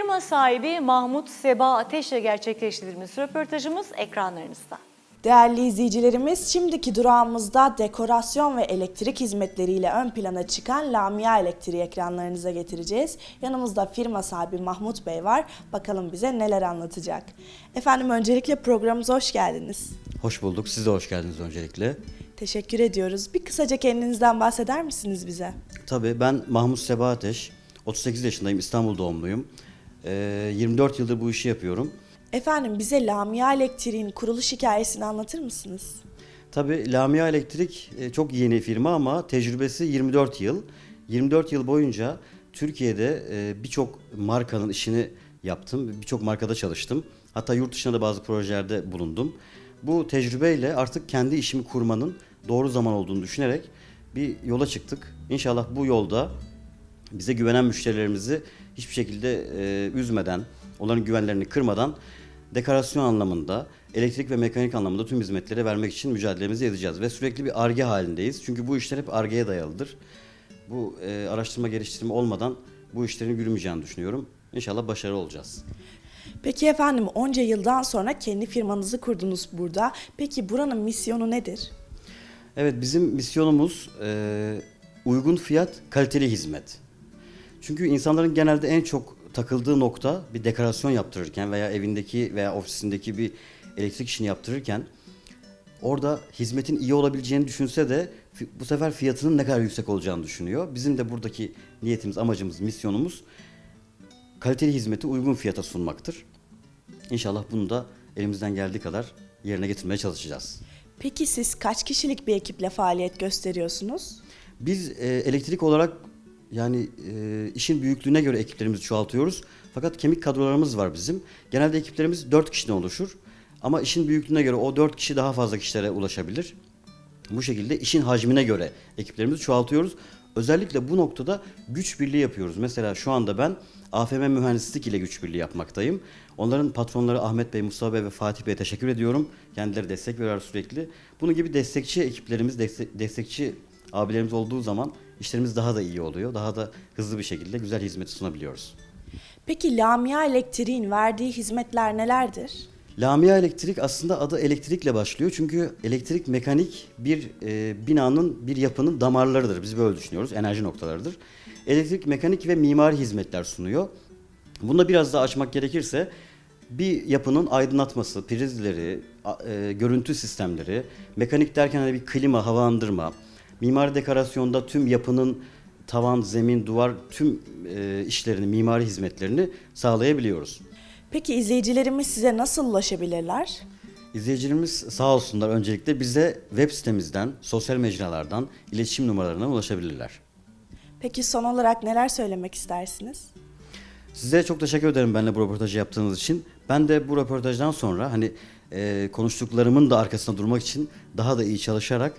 Firma sahibi Mahmut Seba Ateş'le gerçekleştirdiğimiz röportajımız ekranlarınızda. Değerli izleyicilerimiz, şimdiki durağımızda dekorasyon ve elektrik hizmetleriyle ön plana çıkan Lamia Elektriği ekranlarınıza getireceğiz. Yanımızda firma sahibi Mahmut Bey var. Bakalım bize neler anlatacak. Efendim öncelikle programımıza hoş geldiniz. Hoş bulduk. Siz de hoş geldiniz öncelikle. Teşekkür ediyoruz. Bir kısaca kendinizden bahseder misiniz bize? Tabii ben Mahmut Seba Ateş. 38 yaşındayım. İstanbul doğumluyum. Ee, 24 yıldır bu işi yapıyorum. Efendim bize Lamia Elektriğin kuruluş hikayesini anlatır mısınız? Tabii Lamia Elektrik e, çok yeni firma ama tecrübesi 24 yıl. 24 yıl boyunca Türkiye'de e, birçok markanın işini yaptım. Birçok markada çalıştım. Hatta yurt dışında da bazı projelerde bulundum. Bu tecrübeyle artık kendi işimi kurmanın doğru zaman olduğunu düşünerek bir yola çıktık. İnşallah bu yolda bize güvenen müşterilerimizi hiçbir şekilde e, üzmeden, onların güvenlerini kırmadan dekorasyon anlamında, elektrik ve mekanik anlamında tüm hizmetleri vermek için mücadelemizi edeceğiz. Ve sürekli bir arge halindeyiz. Çünkü bu işler hep argeye dayalıdır. Bu e, araştırma geliştirme olmadan bu işlerin yürümeyeceğini düşünüyorum. İnşallah başarılı olacağız. Peki efendim onca yıldan sonra kendi firmanızı kurdunuz burada. Peki buranın misyonu nedir? Evet bizim misyonumuz e, uygun fiyat, kaliteli hizmet. Çünkü insanların genelde en çok takıldığı nokta bir dekorasyon yaptırırken veya evindeki veya ofisindeki bir elektrik işini yaptırırken orada hizmetin iyi olabileceğini düşünse de bu sefer fiyatının ne kadar yüksek olacağını düşünüyor. Bizim de buradaki niyetimiz, amacımız, misyonumuz kaliteli hizmeti uygun fiyata sunmaktır. İnşallah bunu da elimizden geldiği kadar yerine getirmeye çalışacağız. Peki siz kaç kişilik bir ekiple faaliyet gösteriyorsunuz? Biz e, elektrik olarak yani e, işin büyüklüğüne göre ekiplerimizi çoğaltıyoruz. Fakat kemik kadrolarımız var bizim. Genelde ekiplerimiz 4 kişiden oluşur. Ama işin büyüklüğüne göre o 4 kişi daha fazla kişilere ulaşabilir. Bu şekilde işin hacmine göre ekiplerimizi çoğaltıyoruz. Özellikle bu noktada güç birliği yapıyoruz. Mesela şu anda ben AFM Mühendislik ile güç birliği yapmaktayım. Onların patronları Ahmet Bey, Mustafa Bey ve Fatih Bey'e teşekkür ediyorum. Kendileri destek veriyorlar sürekli. Bunun gibi destekçi ekiplerimiz, destek- destekçi abilerimiz olduğu zaman işlerimiz daha da iyi oluyor. Daha da hızlı bir şekilde güzel hizmeti sunabiliyoruz. Peki Lamia Elektriğin verdiği hizmetler nelerdir? Lamia elektrik aslında adı elektrikle başlıyor. Çünkü elektrik mekanik bir e, binanın, bir yapının damarlarıdır. Biz böyle düşünüyoruz. Enerji noktalarıdır. Elektrik, mekanik ve mimari hizmetler sunuyor. Bunu da biraz daha açmak gerekirse bir yapının aydınlatması, prizleri, e, görüntü sistemleri, mekanik derken hani bir klima, havalandırma, mimari dekorasyonda tüm yapının tavan, zemin, duvar tüm e, işlerini, mimari hizmetlerini sağlayabiliyoruz. Peki izleyicilerimiz size nasıl ulaşabilirler? İzleyicilerimiz sağ olsunlar öncelikle bize web sitemizden, sosyal mecralardan iletişim numaralarına ulaşabilirler. Peki son olarak neler söylemek istersiniz? Size çok teşekkür ederim benimle bu röportajı yaptığınız için. Ben de bu röportajdan sonra hani e, konuştuklarımın da arkasında durmak için daha da iyi çalışarak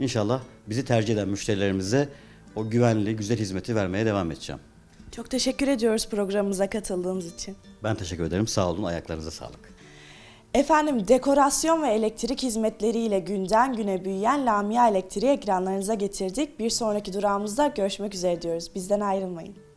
inşallah bizi tercih eden müşterilerimize o güvenli, güzel hizmeti vermeye devam edeceğim. Çok teşekkür ediyoruz programımıza katıldığınız için. Ben teşekkür ederim. Sağ olun. Ayaklarınıza sağlık. Efendim dekorasyon ve elektrik hizmetleriyle günden güne büyüyen Lamia Elektriği ekranlarınıza getirdik. Bir sonraki durağımızda görüşmek üzere diyoruz. Bizden ayrılmayın.